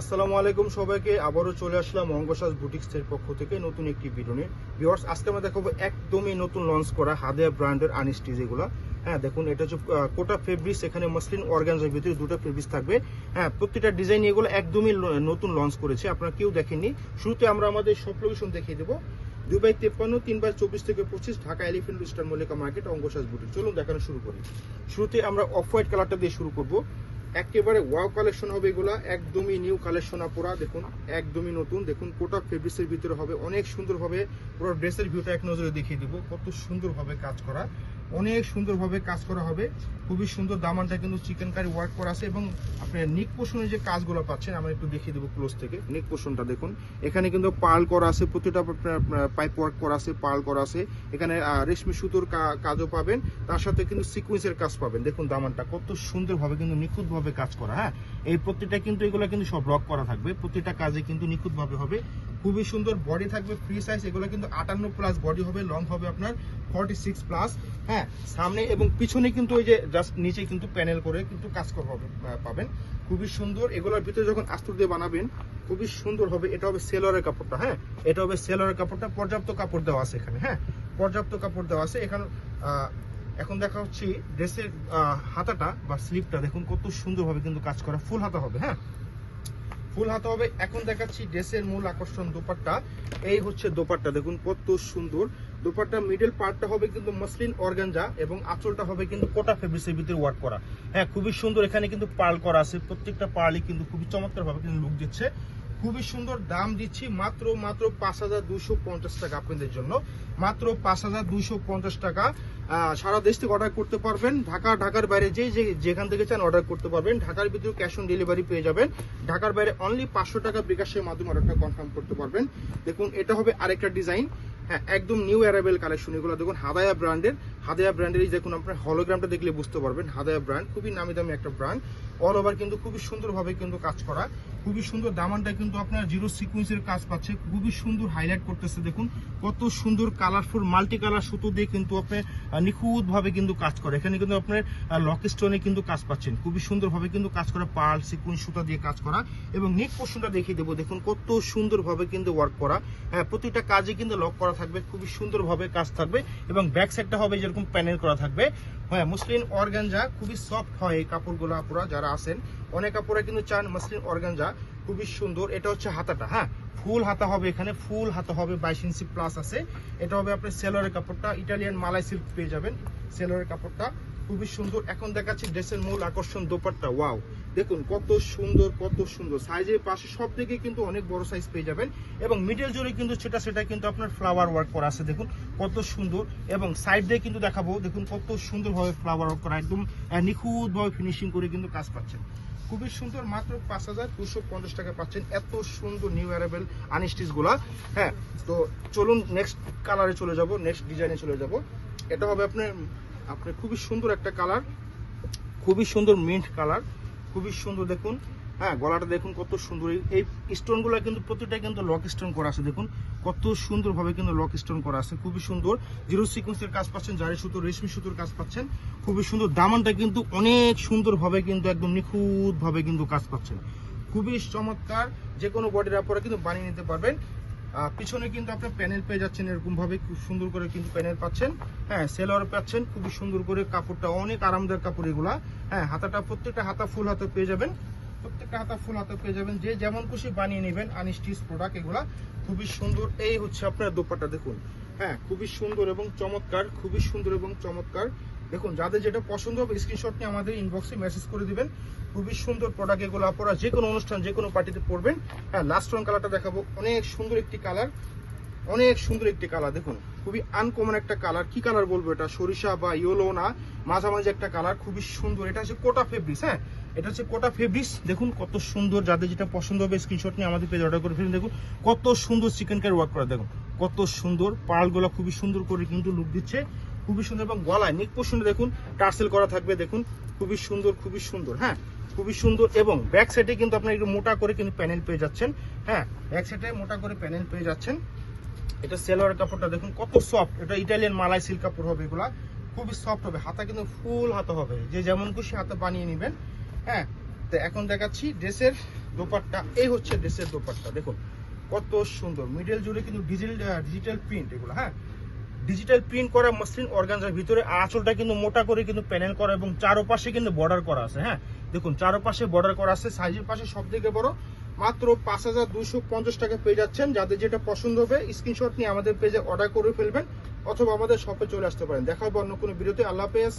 আসসালামু আলাইকুম সবাইকে, আবারও চলে আসলাম অঙ্গসাজ বুটিক্সের পক্ষ থেকে নতুন একটি ভিডিও নিয়ে। ভিউয়ার্স আজকে আমরা দেখাবো একদমই নতুন লঞ্চ করা হাদিয়া ব্র্যান্ডের আনিস্টিজ এগুলো। হ্যাঁ দেখুন, এটা হচ্ছে কোটা ফেব্রিক্স এখানে মসলিন অর্গানজার ভিতরে দুটো ফেব্রিক্স থাকবে। হ্যাঁ প্রত্যেকটা ডিজাইন এগুলো একদমই নতুন লঞ্চ করেছে, আপনারা কেউ দেখেননি। শুরুতে আমরা আমাদের সব লোকেশন দেখিয়ে দেবো। দুই বাই তিন বাই চব্বিশ থেকে পঁচিশ, Dhaka elephant star Mallika market Angashaj boutique চলুন দেখানো শুরু করি। শুরুতে আমরা অফ হোয়াইট কালারটা দিয়ে শুরু করব। একেবারে ওয়াও কালেকশন হবে এগুলা। একদমই নিউ কালেকশন আপুরা দেখুন। একদমই নতুন। দেখুন, কোটা ফেব্রিক্সের ভিতরে হবে, অনেক সুন্দরভাবে পুরো ড্রেসের ভিউটা এক নজরে দেখিয়ে দিব। কত সুন্দরভাবে কাজ করা। অনেক সুন্দরভাবে কাজ করা হবে। খুবই সুন্দর দামানটা কিন্তু চিকেন কারি ওয়ার্ক করা আছে এবং আপনার নিক পোষণের যে কাজগুলো পাচ্ছেন, আমরা একটু দেখিয়ে দেবো ক্লোজ থেকে। নিক পোষণটা দেখুন। এখানে কিন্তু পাল করা আছে, প্রতিটা পাইপ ওয়ার্ক করা আছে, পাল করা আছে। এখানে রেশমি সুতোর কাজও পাবেন। তার সাথে কিন্তু সিকুয়েন্সের কাজ পাবেন। দেখুন দামানটা কত সুন্দরভাবে কিন্তু নিখুঁতভাবে কাজ করা হ্যাঁ? এই প্রত্যেকটা কিন্তু এগুলো কিন্তু সব রক করা থাকবে। প্রতিটা কাজে কিন্তু নিখুঁতভাবে হবে। খুবই সুন্দর বডি থাকবে ফ্রি সাইজ এগুলো কিন্তু আটান্ন প্লাস বডি হবে লং হবে আপনার ফর্টি সিক্স প্লাস হ্যাঁ সামনে এবং পিছনে কিন্তু ওই যে জাস্ট নিচে কিন্তু প্যানেল করে কিন্তু কাজ পাবেন। খুবই সুন্দর। এগুলোর ভিতরে যখন আস্তর দিয়ে বানাবেন, খুবই সুন্দর হবে। এটা হবে সেলরের কাপড়টা হ্যাঁ? এটা হবে সেলরের কাপড়টা। পর্যাপ্ত কাপড় দেওয়া আছে এখানে হ্যাঁ? পর্যাপ্ত কাপড় দেওয়া আছে। এখানে এখন দেখা হচ্ছে ড্রেসের হাতাটা বা স্লিপটা দেখুন কত সুন্দরভাবে কিন্তু কাজ করা। ফুল হাতা হবে হ্যাঁ? ফুল হাতা হবে। এখন দেখাচ্ছি ড্রেসের মূল আকর্ষণ দোপাট্টা। এই হচ্ছে দোপাট্টা। দেখুন কত সুন্দর। দোপাট্টা মিডল পার্টটা হবে কিন্তু মসলিন অর্গানজা এবং আঁচলটা হবে কিন্তু কোটা ফেব্রিক্সের ভিতরে ওয়ার্ক করা। হ্যাঁ খুবই সুন্দর এখানে কিন্তু পার্ল করা আছে। প্রত্যেকটা পার্লই কিন্তু খুবই চমৎকার ভাবে কিন্তু লুক দিচ্ছে। খুবই সুন্দর দাম দিচ্ছি মাত্র মাত্র পাঁচ হাজার দুশো পঞ্চাশ টাকা আপনাদের জন্য। মাত্র পাঁচ হাজার দুশো পঞ্চাশ টাকা। সারা দেশ থেকে অর্ডার করতে পারবেন। ঢাকা, ঢাকার বাইরে যে যেখান থেকে চান অর্ডার করতে পারবেন। ঢাকার ভিতরে ক্যাশ অন ডেলিভারি পেয়ে যাবেন। ঢাকার বাইরে অনলি পাঁচশো টাকা বিকাশের মাধ্যমে অর্ডারটা কনফার্ম করতে পারবেন। দেখুন, এটা হবে আরেকটা ডিজাইন হ্যাঁ একদম নিউ অ্যারাইভেল কালেকশন এগুলো দেখুন হাদায়া ব্র্যান্ডের হাদায়া ব্র্যান্ডের এই দেখুন আপনার হলোগ্রামটা দেখলে বুঝতে পারবেন হাদায়া ব্র্যান্ড খুবই নামি দামি একটা ব্র্যান্ড অল ওভার কিন্তু খুবই সুন্দরভাবে কিন্তু কাজ করা, খুবই সুন্দর দামানটা কিন্তু আপনার জিরো সিকুয়েন্সের কাজ পাচ্ছে, খুবই সুন্দর হাইলাইট করতেছে, দেখুন, কত সুন্দর কালারফুল মাল্টি কালার সুতো দিয়ে কিন্তু আপনি নিখুঁত ভাবে কিন্তু কাজ করে, এখানে কিন্তু আপনার লক স্টোনে কিন্তু কাজ পাচ্ছেন, খুবই সুন্দরভাবে কিন্তু কাজ করা পার্ল সিকুয়েন্স সুতা দিয়ে কাজ করা, এবং নেক পোর্শনটা দেখিয়ে দেবো, দেখুন, কত সুন্দরভাবে কিন্তু ওয়ার্ক করা হ্যাঁ প্রতিটা কাজে কিন্তু লক করা থাকবে, খুবই সুন্দরভাবে কাজ থাকবে এবং ব্যাক সাইডটা হবে যেরকম প্যানেল করা থাকবে। হ্যাঁ মুসলিম অর্গানজা খুবই সফট হয় এই কাপড়গুলো আপুরা, যারা আছেন। অনেক কাপড়ে কিন্তু চান মুসলিম অর্গানজা খুবই সুন্দর। এটা হচ্ছে হাতাটা হ্যাঁ? ফুল হাতা হবে এখানে, ফুল হাতা হবে বাইশ ইঞ্চি প্লাস আছে। এটা হবে আপনার সেলরের কাপড়টা ইটালিয়ান মালাই সিল্ক পেয়ে যাবেন সেলরের কাপড়টা। খুবই সুন্দর। এখন দেখাচ্ছি ড্রেসের মূল আকর্ষণ দোপাট্টা। ওয়াও। দেখুন, কত সুন্দর কত সুন্দর। সাইজের পাশে সব থেকে কিন্তু অনেক বড় সাইজ পেয়ে যাবেন। এবং মিডল জোরে কিন্তু সেটা সেটা কিন্তু আপনার ফ্লাওয়ার ওয়ার্ক করা আছে। দেখুন, কত সুন্দর। এবং সাইড দিয়ে কিন্তু দেখাবো, দেখুন কত সুন্দরভাবে ফ্লাওয়ার ওয়ার্ক করা। একদম নিখুঁতভাবে ফিনিশিং করে কিন্তু কাজ পাচ্ছেন। খুবই সুন্দর, মাত্র পাঁচ হাজার দুশো পঞ্চাশ টাকা পাচ্ছেন। এত সুন্দর নিউ অ্যারাইভেল আনস্টিচগুলা। হ্যাঁ তো চলুন নেক্সট কালারে চলে যাব নেক্সট ডিজাইনে চলে যাব। এটা হবে আপনার আপনার খুবই সুন্দর একটা কালার, খুবই সুন্দর মিন্ট কালার, খুবই সুন্দর দেখুন। হ্যাঁ গলাটা দেখুন কত সুন্দর। এই- স্টোনগুলো কিন্তু প্রতিটা কিন্তু লক স্টোন করা আছে, দেখুন। কত সুন্দরভাবে কিন্তু লক স্টোন করা আছে, খুবই সুন্দর। জিরো সিকোয়েন্সের কাজ পাচ্ছেন, জারি সুতো, রেশমি সুতোর কাজ পাচ্ছেন, খুবই সুন্দর। দামানটা কিন্তু অনেক সুন্দরভাবে কিন্তু একদম নিখুঁতভাবে কিন্তু কাজ পাচ্ছেন। খুবই চমৎকার যে কোনো বডির আপনারা কিন্তু বানিয়ে নিতে পারবেন। পিছনে কিন্তু আপনার প্যানেল পেয়ে যাচ্ছেন এরকম ভাবে খুব সুন্দর করে কিন্তু প্যানেল পাচ্ছেন। হ্যাঁ সেলর পাচ্ছেন, খুবই সুন্দর করে কাপড়টা, অনেক আরামদায়ক কাপড় এগুলা। হ্যাঁ হাতাটা, প্রত্যেকটা হাতা ফুল হাতে পেয়ে যাবেন। প্রত্যেকটা হাতা ফুল হাতে পেয়ে যাবেন। যে যেমন খুশি বানিয়ে নেবেন আনস্টিচ প্রোডাক্ট এগুলা। খুবই সুন্দর, এই হচ্ছে আপনার দোপাটা দেখুন। হ্যাঁ খুবই সুন্দর এবং চমৎকার, খুবই সুন্দর এবং চমৎকার দেখুন, যাদের যেটা পছন্দ হবে স্ক্রিনশট নিয়ে আমাদের ইনবক্সে মেসেজ করে দিবেন। খুবই সুন্দর প্রোডাক্ট এগুলো আপনারা যে কোনো অনুষ্ঠান, যে কোনো পার্টিতে পরবেন। হ্যাঁ লাস্ট রং কালারটা দেখাবো। অনেক সুন্দর একটি কালার অনেক সুন্দর একটি কালার দেখুন। খুবই আনকমন একটা কালার কি কালার বলব এটা? সরিষা বা ইয়েলো না। মাঝামাঝি একটা কালার খুবই সুন্দর। এটা হচ্ছে কোটা ফেব্রিক্স হ্যাঁ? এটা হচ্ছে কোটা ফেব্রিক্স দেখুন, কত সুন্দর। যাদের যেটা পছন্দ হবে স্ক্রিনশট নিয়ে আমাদের পেজ অর্ডার করে ফেলুন। দেখুন, কত সুন্দর চিকেন কারি ওয়ার্ক করা। দেখুন, কত সুন্দর। পালগুলো খুবই সুন্দর করে কিন্তু লুক দিচ্ছে। খুবই সুন্দর এবং গলায় নিক পোষণে দেখুন, টার্সেল করা থাকবে দেখুন, খুবই সুন্দর খুবই সুন্দর হ্যাঁ? খুবই সুন্দর এবং ব্যাক সাইডে কিন্তু আপনার একটু মোটা করে কিন্তু প্যানেল পেয়ে যাচ্ছেন হ্যাঁ? ব্যাক সাইডে মোটা করে প্যানেল পেয়ে যাচ্ছেন। এটা সেলোয়ার কাপড়টা দেখুন, কত সফট এটা ইটালিয়ান মালাই সিল্ক কাপড় হবে এগুলা, খুবই সফট হবে, হাতা কিন্তু ফুল হাতা হবে, যে যেমন খুশি হাতা বানিয়ে নেবেন হ্যাঁ? তো এখন দেখাচ্ছি ড্রেসের দোপাট্টা, এই হচ্ছে ড্রেসের দোপাট্টা, দেখুন, কত সুন্দর মিডল জুড়ে কিন্তু ডিজিটাল ডিজিটাল প্রিন্ট এগুলো হ্যাঁ? ডিজিটাল প্রিন্ট করা মসলিন অর্গানজার ভিতরে আঁচলটা কিন্তু মোটা করে কিন্তু প্যানেল করা এবং চারোপাশে কিন্তু বর্ডার করা আছে হ্যাঁ? দেখুন, চারোপাশে বর্ডার করা আছে সাইজের পাশে সব থেকে বড়, মাত্র পাঁচ হাজার দুশো পঞ্চাশ টাকা পেয়ে যাচ্ছেন। যাদের যেটা পছন্দ হবে স্ক্রিনশট নিয়ে আমাদের পেজে অর্ডার করে ফেলবেন অথবা আমাদের শপে চলে আসতে পারেন। দেখা হবে অন্য কোনো বিরতি আল্লাহ হাফেজ।